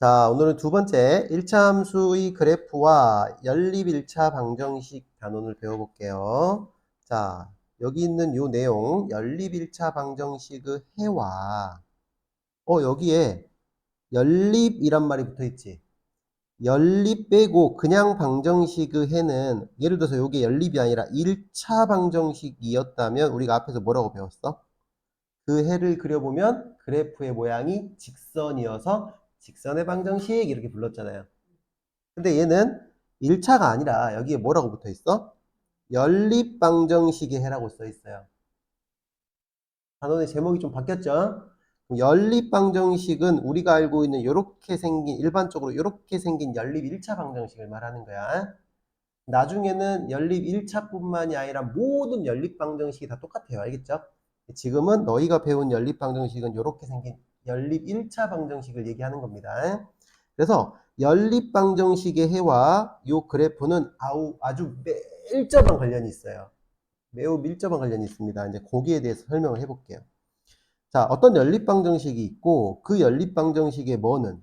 자, 오늘은 두 번째 1차 함수의 그래프와 연립 1차 방정식 단원을 배워볼게요. 자, 여기 있는 요 내용, 연립 1차 방정식의 해와, 어, 여기에 연립이란 말이 붙어 있지. 연립 빼고 그냥 방정식의 해는, 예를 들어서 요게 연립이 아니라 1차 방정식이었다면 우리가 앞에서 뭐라고 배웠어? 그 해를 그려보면 그래프의 모양이 직선이어서 직선의 방정식 이렇게 불렀잖아요. 근데 얘는 1차가 아니라 여기에 뭐라고 붙어 있어? 연립 방정식의 해라고 써 있어요. 단원의 제목이 좀 바뀌었죠? 연립 방정식은 우리가 알고 있는 이렇게 생긴 일반적으로 이렇게 생긴 연립 1차 방정식을 말하는 거야. 나중에는 연립 1차뿐만이 아니라 모든 연립 방정식이 다 똑같아요. 알겠죠? 지금은 너희가 배운 연립 방정식은 이렇게 생긴 연립 1차 방정식을 얘기하는 겁니다. 그래서 연립 방정식의 해와 이 그래프는 아우, 아주 밀접한 관련이 있어요. 매우 밀접한 관련이 있습니다. 이제 거기에 대해서 설명을 해볼게요. 자, 어떤 연립 방정식이 있고 그 연립 방정식의 뭐는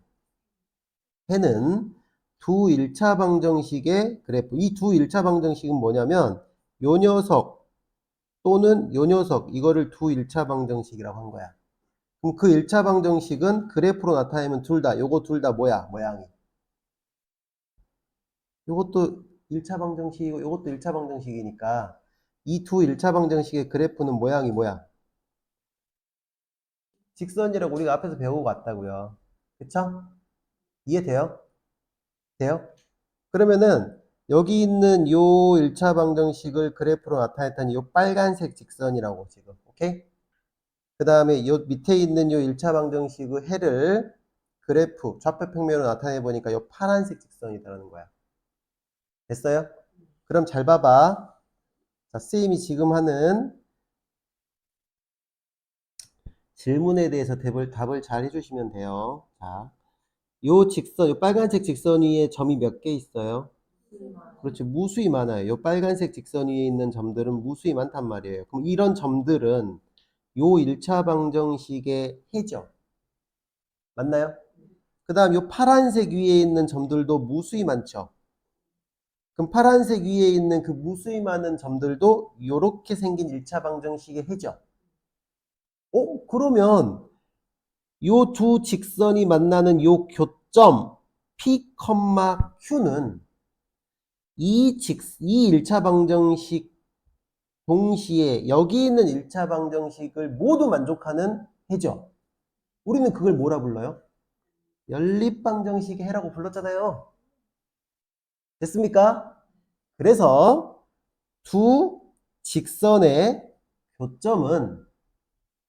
해는 두 1차 방정식의 그래프. 이 두 1차 방정식은 뭐냐면 요 녀석 또는 요 녀석 이거를 두 1차 방정식이라고 한 거야. 그럼 그 1차 방정식은 그래프로 나타내면 둘 다, 요거 둘 다 뭐야, 모양이. 요것도 1차 방정식이고 요것도 1차 방정식이니까 이 두 1차 방정식의 그래프는 모양이 뭐야? 직선이라고 우리가 앞에서 배우고 왔다고요. 그쵸? 이해돼요? 돼요? 그러면은 여기 있는 요 1차 방정식을 그래프로 나타냈더니 요 빨간색 직선이라고 지금. 오케이? 그 다음에 요 밑에 있는 요 1차 방정식의 해를 그래프 좌표 평면으로 나타내 보니까 요 파란색 직선이라는 거야. 됐어요? 그럼 잘 봐봐. 자, 쌤이 지금 하는 질문에 대해서 답을, 답을 잘 해주시면 돼요. 자, 요 직선, 요 빨간색 직선 위에 점이 몇 개 있어요? 그렇지, 무수히 많아요. 요 빨간색 직선 위에 있는 점들은 무수히 많단 말이에요. 그럼 이런 점들은 요 1차 방정식의 해죠. 맞나요? 그 다음 요 파란색 위에 있는 점들도 무수히 많죠. 그럼 파란색 위에 있는 그 무수히 많은 점들도 요렇게 생긴 1차 방정식의 해죠. 어? 그러면 요 두 직선이 만나는 요 교점 P, Q는 이 직, 이 1차 방정식 동시에 여기 있는 1차 방정식을 모두 만족하는 해죠. 우리는 그걸 뭐라 불러요? 연립 방정식의 해라고 불렀잖아요. 됐습니까? 그래서 두 직선의 교점은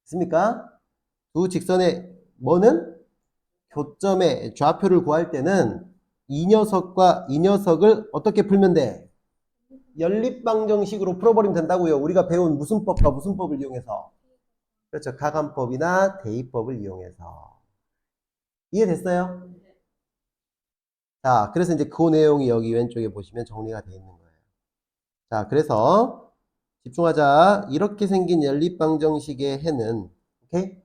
됐습니까? 두 직선의 뭐는 교점의 좌표를 구할 때는 이 녀석과 이 녀석을 어떻게 풀면 돼? 연립 방정식으로 풀어버리면 된다고요. 우리가 배운 무슨 법과 무슨 법을 이용해서 그렇죠. 가감법이나 대입법을 이용해서 이해됐어요? 자, 그래서 이제 그 내용이 여기 왼쪽에 보시면 정리가 되어 있는 거예요. 자, 그래서 집중하자. 이렇게 생긴 연립 방정식의 해는 오케이?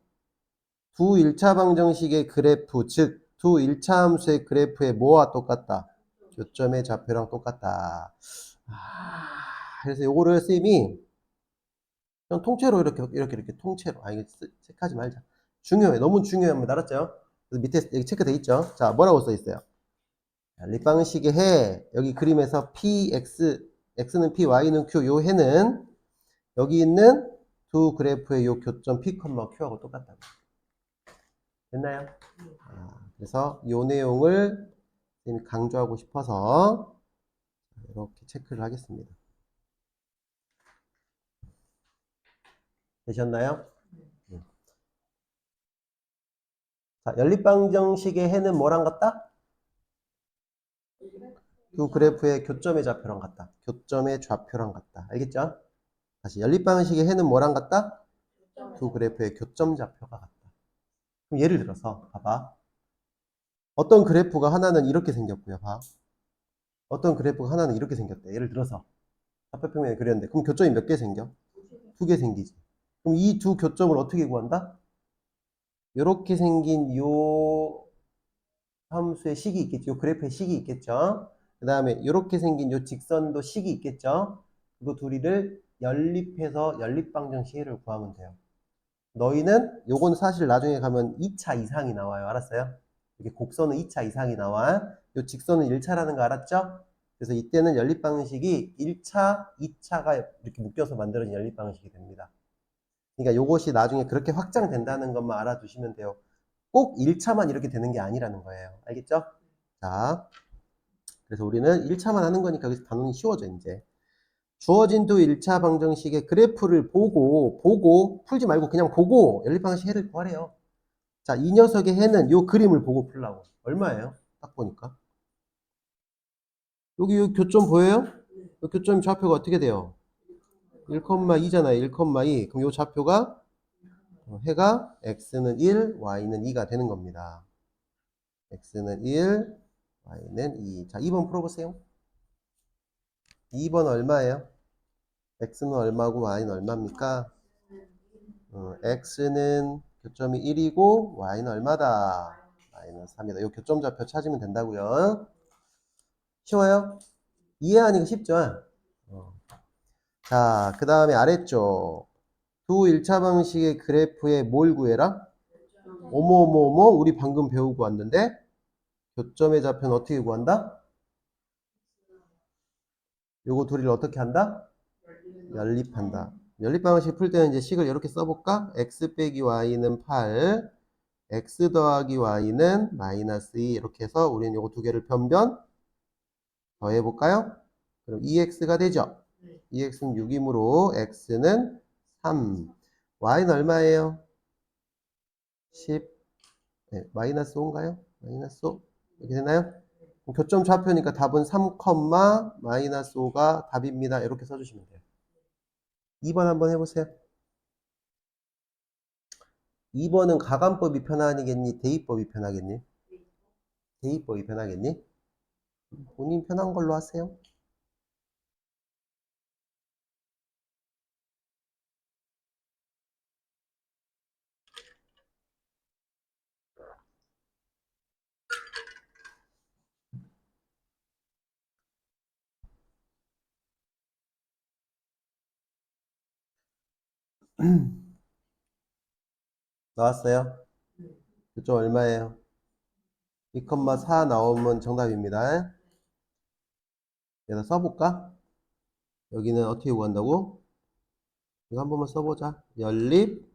두 1차 방정식의 그래프, 즉 두 1차 함수의 그래프의 뭐와 똑같다? 교점의 좌표랑 똑같다. 아, 그래서 요거를 쌤이 그냥 통째로 이렇게 이렇게 이렇게 통째로 아 이거 쓰- 체크하지 말자. 중요해. 너무 중요합니다. 알았죠? 그래서 밑에 여기 체크돼 있죠? 자, 뭐라고 써 있어요?立방식의 해 여기 그림에서 px x는 p, y는 q 요 해는 여기 있는 두 그래프의 요 교점 p, q하고 똑같다고. 됐나요? 아, 그래서 요 내용을 강조하고 싶어서 이렇게 체크를 하겠습니다. 되셨나요? 음. 자, 연립방정식의 해는 뭐랑 같다? 두 그래프의 교점의 좌표랑 같다. 교점의 좌표랑 같다. 알겠죠? 다시 연립방식의 해는 뭐랑 같다? 두 그래프의 교점 좌표가 같다. 그럼 예를 들어서 봐봐. 어떤 그래프가 하나는 이렇게 생겼고요. 봐. 어떤 그래프가 하나는 이렇게 생겼대. 예를 들어서 좌표평면에 그렸는데 그럼 교점이 몇 개 생겨? 두 개 생기지. 그럼 이 두 교점을 어떻게 구한다? 이렇게 생긴 요 함수의 식이 있겠죠. 요 그래프의 식이 있겠죠. 그 다음에 이렇게 생긴 요 직선도 식이 있겠죠. 그 둘이를 연립해서 연립방정식을 구하면 돼요. 너희는 요건 사실 나중에 가면 2차 이상이 나와요. 알았어요? 이렇게 곡선은 2차 이상이 나와. 요 직선은 1차라는 거 알았죠? 그래서 이때는 연립 방식이 1차, 2차가 이렇게 묶여서 만들어진 연립 방식이 됩니다. 그러니까 요것이 나중에 그렇게 확장된다는 것만 알아두시면 돼요. 꼭 1차만 이렇게 되는 게 아니라는 거예요. 알겠죠? 자, 그래서 우리는 1차만 하는 거니까 여기서 단원이 쉬워져, 이제. 주어진 두 1차 방정식의 그래프를 보고, 보고, 풀지 말고 그냥 보고 연립 방식 해를 구하래요. 자, 이 녀석의 해는 요 그림을 보고 풀라고. 얼마예요? 딱 보니까. 여기 요 교점 보여요? 요 교점 좌표가 어떻게 돼요? 1,2잖아요. 1,2. 그럼 요 좌표가 어, 해가 x는 1, y는 2가 되는 겁니다. x는 1, y는 2. 자, 2번 풀어보세요. 2번 얼마예요? x는 얼마고 y는 얼마입니까? 어, x는 교점이 1이고 y는 얼마다? y는 3이다. 요 교점 좌표 찾으면 된다고요. 쉬워요? 이해하니까 쉽죠? 어. 자, 그 다음에 아래쪽. 두 1차 방식의 그래프에 뭘 구해라? 어머어머어머, 우리 방금 배우고 왔는데, 교점의 좌표는 어떻게 구한다? 요거 둘이를 어떻게 한다? 연립한다. 연립 방식 풀 때는 이제 식을 이렇게 써볼까? x 빼기 y는 8, x 더하기 y는 마이너스 2 이렇게 해서 우리는 요거 두 개를 변변 더해볼까요? 그럼 2x가 되죠? 2x는 6이므로 x는 3. y는 얼마예요? 10. 네, 마이너스 5인가요? 마이너스 5. 이렇게 되나요? 교점 좌표니까 답은 3, 마이너스 5가 답입니다. 이렇게 써주시면 돼요. 2번 한번 해보세요. 2번은 가감법이 편하겠니? 대입법이 편하겠니? 대입법이 편하겠니? 본인 편한 걸로 하세요. 나왔어요? 그쪽 얼마예요? 2,4 나오면 정답입니다. 여기다 써볼까? 여기는 어떻게 구한다고? 이거 한 번만 써보자. 연립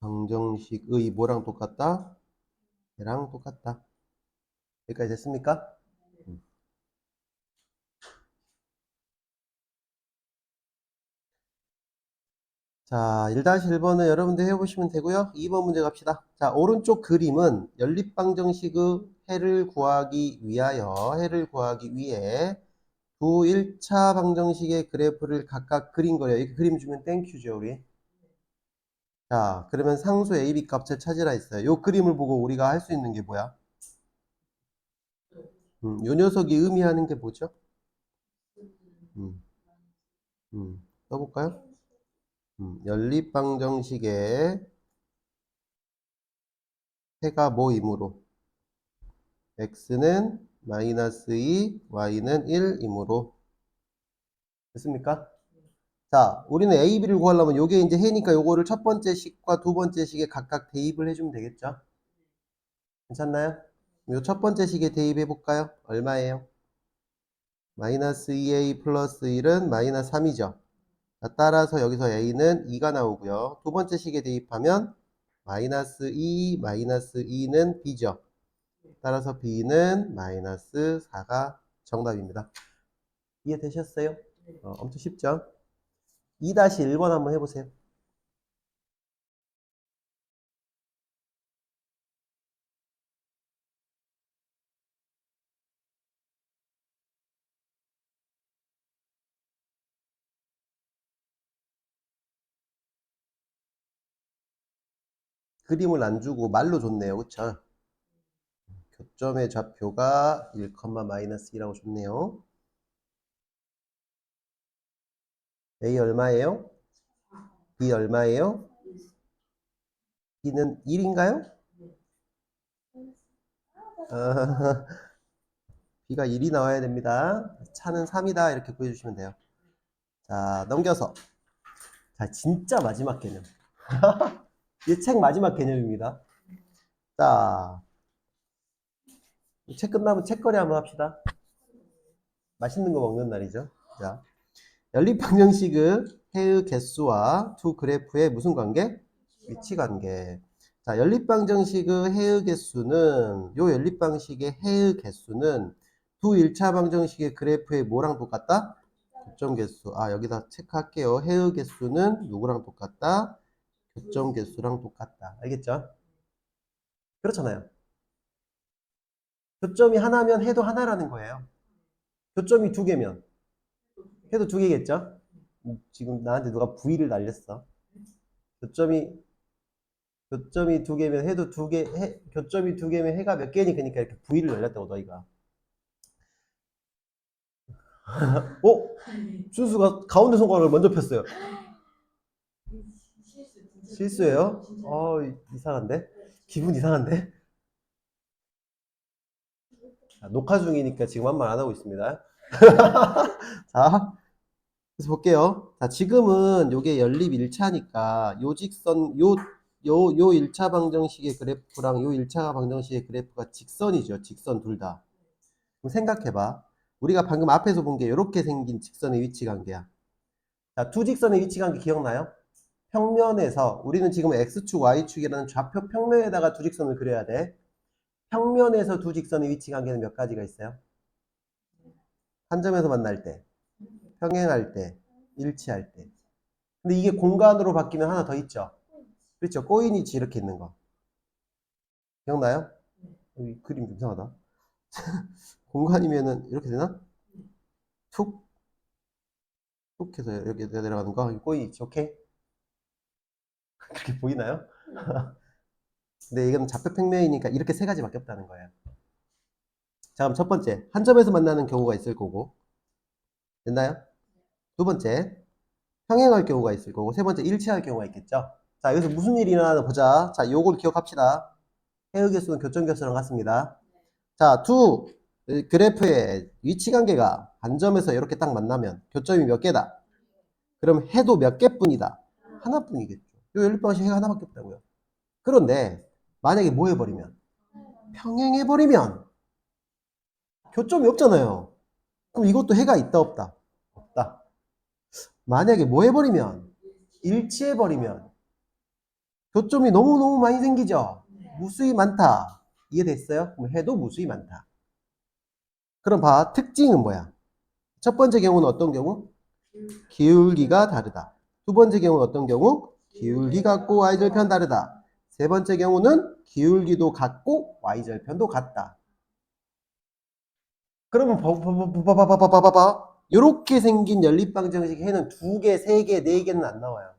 방정식의 뭐랑 똑같다? 얘랑 똑같다. 여기까지 됐습니까? 자, 1-1번은 여러분들 해보시면 되고요. 2번 문제 갑시다. 자, 오른쪽 그림은 연립방정식의 해를 구하기 위하여, 해를 구하기 위해 두 1차 방정식의 그래프를 각각 그린 거예요. 이렇게 그림 주면 땡큐죠, 우리. 자, 그러면 상수 AB 값을 찾으라 했어요. 요 그림을 보고 우리가 할 수 있는 게 뭐야? 음, 요 녀석이 의미하는 게 뭐죠? 음, 음, 써볼까요? 음, 연립방정식의 해가 뭐이므로 x는 마이너스 2, y는 1이므로 됐습니까? 자, 우리는 a, b를 구하려면 요게 이제 해니까 요거를 첫 번째 식과 두 번째 식에 각각 대입을 해주면 되겠죠? 괜찮나요? 요 첫 번째 식에 대입해 볼까요? 얼마예요? 마이너스 2a 플러스 1은 마이너스 3이죠? 자, 따라서 여기서 a는 2가 나오고요. 두 번째 식에 대입하면 마이너스 2, 마이너스 2는 b죠. 따라서 b는 마이너스 4가 정답입니다. 이해되셨어요? 어, 엄청 쉽죠? 2-1번 한번 해보세요. 그림을 안 주고 말로 줬네요. 그쵸? 교점의 좌표가 1, 마이너스 2라고 줬네요. A 얼마예요? B 얼마예요? B는 1인가요? 어, B가 1이 나와야 됩니다. 차는 3이다. 이렇게 구해주시면 돼요. 자, 넘겨서. 자, 진짜 마지막 개념. 이책 마지막 개념입니다. 자, 이책 끝나면 책거리 한번 합시다. 맛있는 거 먹는 날이죠. 자, 연립 방정식의 해의 개수와 두 그래프의 무슨 관계? 위치 관계. 자, 연립 방정식의 해의 개수는, 요 연립 방식의 해의 개수는 두 1차 방정식의 그래프의 뭐랑 똑같다? 교점 개수. 아, 여기다 체크할게요. 해의 개수는 누구랑 똑같다? 교점 개수랑 똑같다. 알겠죠? 그렇잖아요. 교점이 하나면 해도 하나라는 거예요. 교점이 두 개면 해도 두 개겠죠? 음, 지금 나한테 누가 V를 날렸어. 교점이 교점이 두 개면 해도 두 개, 해, 교점이 두 개면 해가 몇 개니? 그러니까 이렇게 V를 날렸다고 너희가. 어? 준수가 가운데 손가락을 먼저 폈어요. 실수예요? 어, 이상한데? 기분 이상한데? 자, 녹화 중이니까 지금 한 말 안 하고 있습니다. 자, 그래서 볼게요. 자, 지금은 요게 연립 1차니까 요 직선, 요, 요, 요 1차 방정식의 그래프랑 요 1차 방정식의 그래프가 직선이죠. 직선 둘 다. 그럼 생각해봐. 우리가 방금 앞에서 본 게 이렇게 생긴 직선의 위치 관계야. 자, 두 직선의 위치 관계 기억나요? 평면에서 우리는 지금 x축, y축이라는 좌표 평면에다가 두 직선을 그려야 돼. 평면에서 두 직선의 위치 관계는 몇 가지가 있어요? 한 점에서 만날 때, 평행할 때, 일치할 때. 근데 이게 공간으로 바뀌면 하나 더 있죠? 그렇죠? 꼬인 위치 이렇게 있는 거. 기억나요? 여기 그림 좀 이상하다. 공간이면은 이렇게 되나? 툭, 툭 해서 이렇게 내려가는 거. 여기 꼬인 위치, 오케이? 그렇게 보이나요? 근데 이건 좌표 평면이니까 이렇게 세 가지밖에 없다는 거예요. 자, 그럼 첫 번째, 한 점에서 만나는 경우가 있을 거고, 됐나요? 두 번째, 평행할 경우가 있을 거고, 세 번째, 일치할 경우가 있겠죠? 자, 여기서 무슨 일이 일어나나 보자. 자, 요걸 기억합시다. 해의 개수는 교점 개수랑 같습니다. 자, 두 그래프의 위치 관계가 한 점에서 이렇게 딱 만나면 교점이 몇 개다? 그럼 해도 몇 개뿐이다? 하나뿐이겠죠. 요 연립방식 해가 하나밖에 없다고요. 그런데 만약에 뭐 해버리면 평행해버리면 교점이 없잖아요. 그럼 이것도 해가 있다 없다? 없다. 만약에 뭐 해버리면 일치해버리면 교점이 너무너무 많이 생기죠. 무수히 많다. 이해됐어요? 그럼 해도 무수히 많다. 그럼 봐. 특징은 뭐야? 첫 번째 경우는 어떤 경우? 기울기가 다르다. 두 번째 경우는 어떤 경우? 기울기 같고 y절편 다르다. 세 번째 경우는 기울기도 같고 y절편도 같다. 그러면 봐봐봐봐봐봐봐 이렇게 생긴 연립방정식 해는 두 개, 세 개, 네 개는 안 나와요.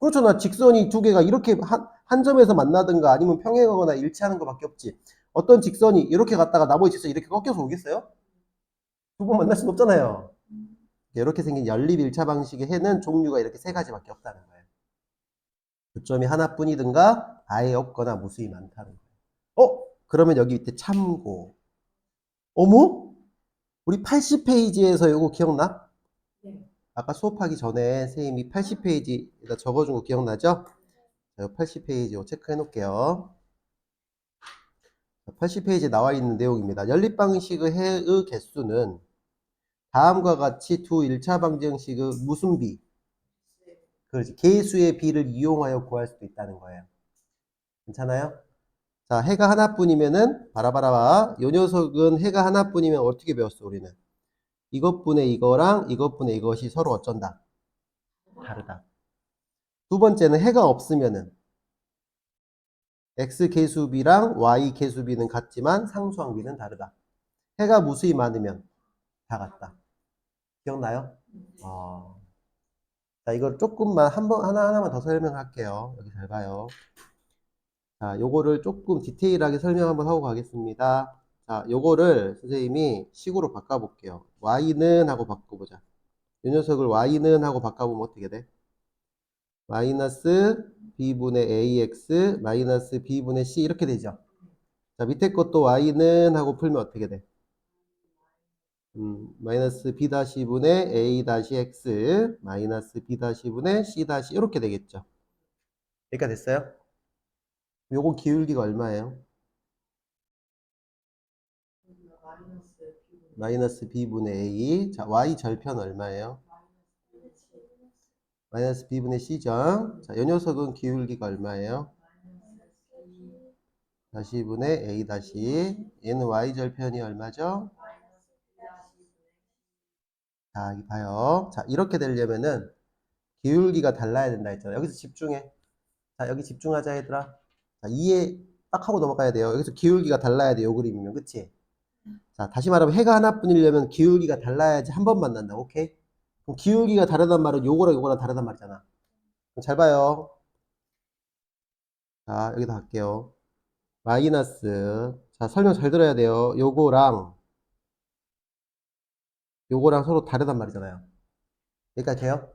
그렇죠. 나 직선이 두 개가 이렇게 한, 한 점에서 만나든가 아니면 평행하거나 일치하는 것밖에 없지. 어떤 직선이 이렇게 갔다가 나머지 직선이 이렇게 꺾여서 오겠어요? 두 번 만날 수는 없잖아요. 이렇게 생긴 연립 1차 방식의 해는 종류가 이렇게 세 가지밖에 없다는 거예요. 교점이 하나뿐이든가 아예 없거나 무수히 많다는 거예요. 어? 그러면 여기 밑에 참고. 어머? 우리 80페이지에서 이거 기억나? 아까 수업하기 전에 선생님이 80페이지에다 적어준 거 기억나죠? 80페이지 체크해 놓을게요. 80페이지에 나와 있는 내용입니다. 연립방식의 해의 개수는 다음과 같이 두 1차 방정식의 무슨 비? 그렇지. 개수의 비를 이용하여 구할 수도 있다는 거예요. 괜찮아요? 자, 해가 하나뿐이면은 바라바라봐. 요 녀석은 해가 하나뿐이면 어떻게 배웠어, 우리는? 이것분의 이거랑 이것분의 이것이 서로 어쩐다? 다르다. 두 번째는 해가 없으면은 x 개수비랑 y 개수비는 같지만 상수항비는 다르다. 해가 무수히 많으면 다 같다. 기억나요? 어. 자, 이걸 조금만 한 번 하나 하나만 더 설명할게요. 여기 잘 봐요. 자, 요거를 조금 디테일하게 설명 한번 하고 가겠습니다. 자, 요거를 선생님이 식으로 바꿔 볼게요. y는 하고 바꿔 보자. 이 녀석을 y는 하고 바꿔 보면 어떻게 돼? 마이너스 b분의 ax 마이너스 b분의 c 이렇게 되죠. 자, 밑에 것도 y는 하고 풀면 어떻게 돼? 음, 마이너스 b 다시 분의 a 다시 x 마이너스 b 다시 분의 c 다시 이렇게 되겠죠. 여기까지 됐어요? 요거 기울기가 얼마예요? 마이너스 b분의 a. 자, y 절편 얼마예요? 마이너스 b분의 c죠. 자, 이 녀석은 기울기가 얼마예요? 다시 분의 a 다시. 얘는 y 절편이 얼마죠? 자, 이 봐요. 자, 이렇게 되려면은 기울기가 달라야 된다 했잖아요. 여기서 집중해. 자, 여기 집중하자, 얘들아. 자, 이해 딱 하고 넘어가야 돼요. 여기서 기울기가 달라야 돼, 요 그림이면. 그치? 자, 다시 말하면 해가 하나뿐이려면 기울기가 달라야지 한 번 만난다. 오케이? 그럼 기울기가 다르단 말은 요거랑 요거랑 다르단 말이잖아. 그럼 잘 봐요. 자, 여기다 할게요. 마이너스. 자, 설명 잘 들어야 돼요. 요거랑 요거랑 서로 다르단 말이잖아요. 여기까지 돼요?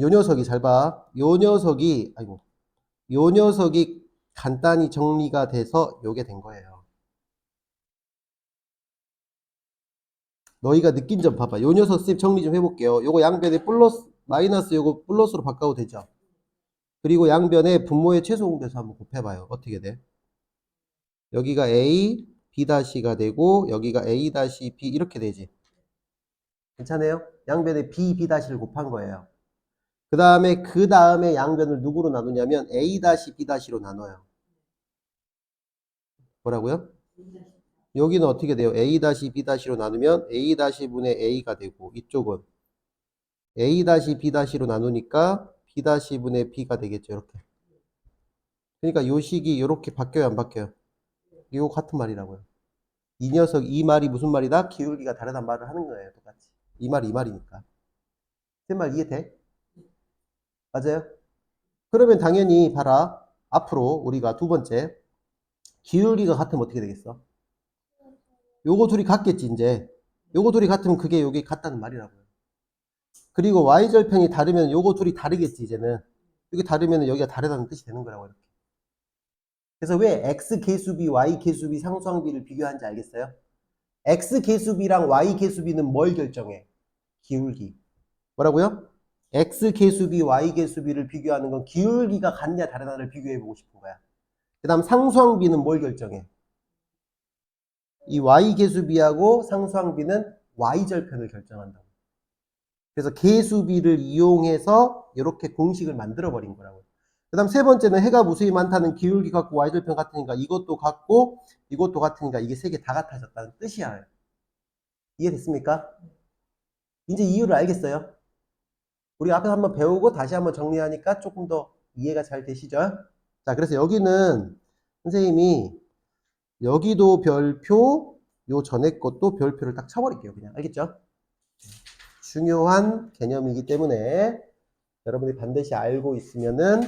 요 녀석이 잘 봐. 요 녀석이 아이고. 요 녀석이 간단히 정리가 돼서 요게 된 거예요. 너희가 느낀 점 봐봐. 요 녀석 쌤 정리 좀 해볼게요. 요거 양변에 플러스, 마이너스 요거 플러스로 바꿔도 되죠? 그리고 양변에 분모의 최소 공배수 한번 곱해봐요. 어떻게 돼? 여기가 A, B-가 되고, 여기가 A-B 이렇게 되지. 괜찮아요? 양변에 B, B-를 곱한 거예요. 그 다음에, 그 다음에 양변을 누구로 나누냐면 A-B-로 나눠요. 뭐라고요? 여기는 어떻게 돼요? A-B-로 나누면 A-분의 A가 되고 이쪽은 A-B-로 나누니까 B-분의 B가 되겠죠. 이렇게. 그러니까 요 식이 이렇게 바뀌어요, 안 바뀌어요? 이거 같은 말이라고요. 이 녀석 이 말이 무슨 말이다? 기울기가 다르단 말을 하는 거예요, 똑같이. 이 말이 이 말이니까. 제 말 이해돼? 맞아요? 그러면 당연히 봐라. 앞으로 우리가 두 번째 기울기가 같으면 어떻게 되겠어? 요거 둘이 같겠지 이제 요거 둘이 같으면 그게 요게 같다는 말이라고요 그리고 y절편이 다르면 요거 둘이 다르겠지 이제는 이게 다르면 여기가 다르다는 뜻이 되는 거라고 이렇게 그래서 왜 x 개수비 y 개수비 상수항비를 비교하는지 알겠어요? X 개수비랑 y 개수비는 뭘 결정해? 기울기 뭐라고요? x 개수비 y 개수비를 비교하는 건 기울기가 같냐 다르냐를 비교해 보고 싶은 거야 그 다음 상수항비는 뭘 결정해? 이 y 계수비하고 상수항비는 y 절편을 결정한다고. 그래서 계수비를 이용해서 이렇게 공식을 만들어 버린 거라고요. 그 다음 세 번째는 해가 무수히 많다는 기울기 같고 y 절편 같으니까 이것도 같고 이것도 같으니까 이게 세 개 다 같아졌다는 뜻이야. 이해됐습니까? 이제 이유를 알겠어요? 우리 앞에서 한번 배우고 다시 한번 정리하니까 조금 더 이해가 잘 되시죠? 자, 그래서 여기는 선생님이 여기도 별표, 요 전에 것도 별표를 딱 쳐버릴게요. 그냥. 알겠죠? 중요한 개념이기 때문에 여러분이 반드시 알고 있으면은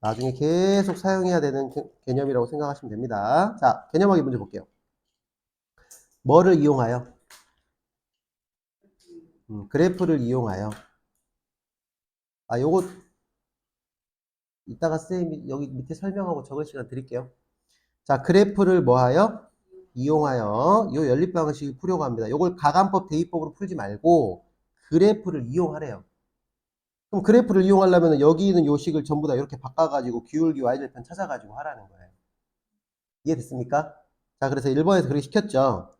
나중에 계속 사용해야 되는 개- 개념이라고 생각하시면 됩니다. 자, 개념하기 문제 볼게요. 뭐를 이용하여? 음, 그래프를 이용하여. 아, 요거 이따가 쌤이 여기 밑에 설명하고 적을 시간 드릴게요. 자, 그래프를 뭐하여? 이용하여 요 연립 방식을 풀려고 합니다. 요걸 가간법, 대입법으로 풀지 말고 그래프를 이용하래요. 그럼 그래프를 이용하려면 여기 있는 요 식을 전부 다 이렇게 바꿔가지고 기울기 y절편 찾아가지고 하라는 거예요. 이해됐습니까? 자, 그래서 1번에서 그렇게 시켰죠.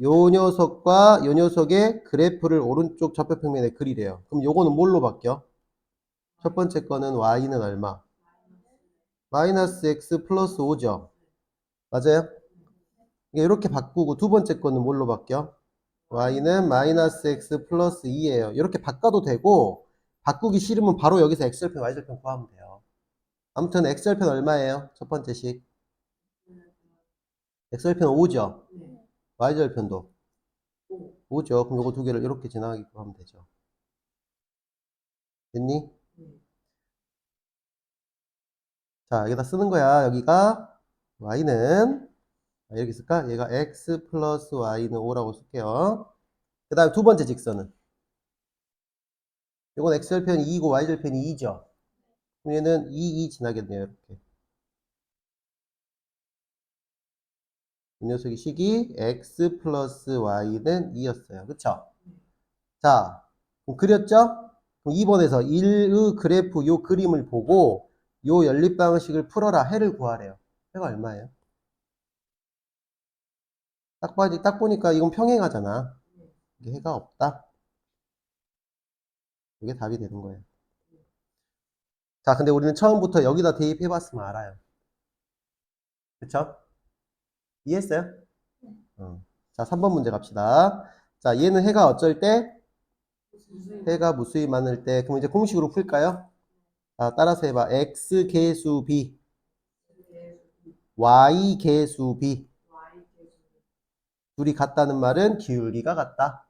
요 녀석과 요 녀석의 그래프를 오른쪽 좌표평면에 그리래요. 그럼 요거는 뭘로 바뀌어? 첫 번째 거는 y는 얼마? 마이너스 x 플러스 5죠. 맞아요? 이렇게 바꾸고 두 번째 거는 뭘로 바뀌어? y는 마이너스 x 플러스 2예요. 이렇게 바꿔도 되고 바꾸기 싫으면 바로 여기서 x절편, y절편 구하면 돼요. 아무튼 x절편 얼마예요? 첫 번째 식. x절편 5죠. y절편도 5 죠. 그럼 요거 두 개를 이렇게 지나가게 하면 되죠. 됐니? 자, 여기다 쓰는 거야. 여기가 y는 아, 이렇게 쓸까? 얘가 x 플러스 y는 5라고 쓸게요. 그 다음 두 번째 직선은 이건 x절편이 2이고 y절편이 2죠. 그럼 얘는 2, 2 지나겠네요. 이렇게. 이 녀석의 식이 x 플러스 y는 2였어요. 그쵸? 자, 그렸죠? 그럼 2번에서 1의 그래프 요 그림을 보고 요 연립 방식을 풀어라. 해를 구하래요. 해가 얼마예요? 딱, 봐, 딱 보니까 이건 평행하잖아. 이게 해가 없다. 이게 답이 되는 거예요. 자, 근데 우리는 처음부터 여기다 대입해봤으면 알아요. 그쵸? 이해했어요? 어. 자, 3번 문제 갑시다. 자, 얘는 해가 어쩔 때? 해가 무수히 많을 때. 그럼 이제 공식으로 풀까요? 자, 따라서 해봐. x 계수 b, y 계수 b. 둘이 같다는 말은 기울기가 같다.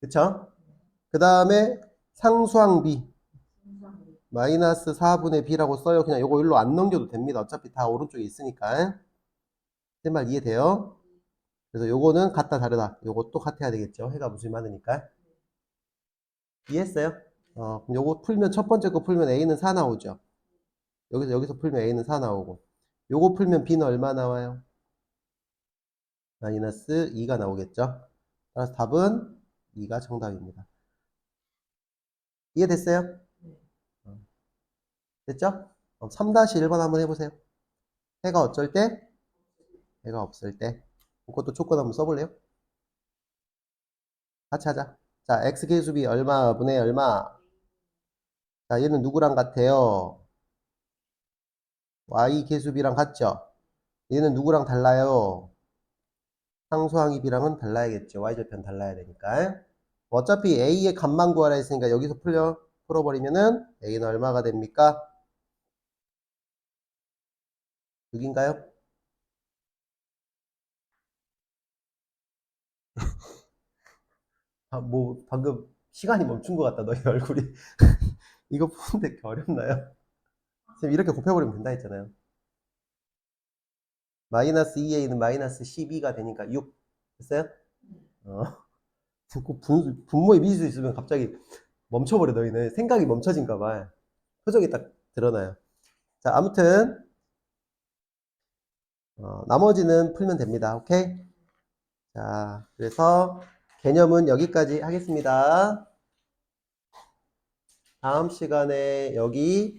그쵸? 그 다음에 상수항 b. 마이너스 4분의 b라고 써요. 그냥 요거 일로 안 넘겨도 됩니다. 어차피 다 오른쪽에 있으니까. 제 말 이해돼요? 그래서 요거는 같다 다르다. 요것도 같아야 되겠죠. 해가 무수히 많으니까. 이해했어요? 어, 그럼 요거 풀면 첫 번째 거 풀면 a는 4 나오죠. 여기서 여기서 풀면 a는 4 나오고. 요거 풀면 b는 얼마 나와요? 마이너스 2가 나오겠죠. 따라서 답은 2가 정답입니다. 이해됐어요? 어. 됐죠? 3-1번 한번 해보세요. 해가 어쩔 때? 해가 없을 때. 그것도 조건 한번 써볼래요? 같이 하자. 자, x 계수비 얼마 분의 얼마? 자, 얘는 누구랑 같아요? y 계수비랑 같죠? 얘는 누구랑 달라요? 상수항이 b랑은 달라야겠죠. y절편 달라야 되니까. 어차피 a의 값만 구하라 했으니까 여기서 풀려, 풀어버리면은 a는 얼마가 됩니까? 6인가요? 아, 뭐, 방금 시간이 멈춘 것 같다, 너희 얼굴이. 이거 푸는데 어렵나요? 지금 이렇게 곱해버리면 된다 했잖아요. 마이너스 2a는 마이너스 12가 되니까 6. 됐어요? 어. 꼭 분, 분모에 미수 있으면 갑자기 멈춰버려, 너희는. 생각이 멈춰진가 봐. 표정이 딱 드러나요. 자, 아무튼, 어, 나머지는 풀면 됩니다. 오케이? 자, 그래서 개념은 여기까지 하겠습니다. 다음 시간에 여기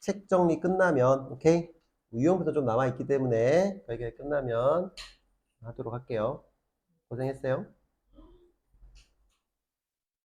책 정리 끝나면, 오케이? 유형부터 좀 남아있기 때문에, 여기 끝나면 하도록 할게요. 고생했어요.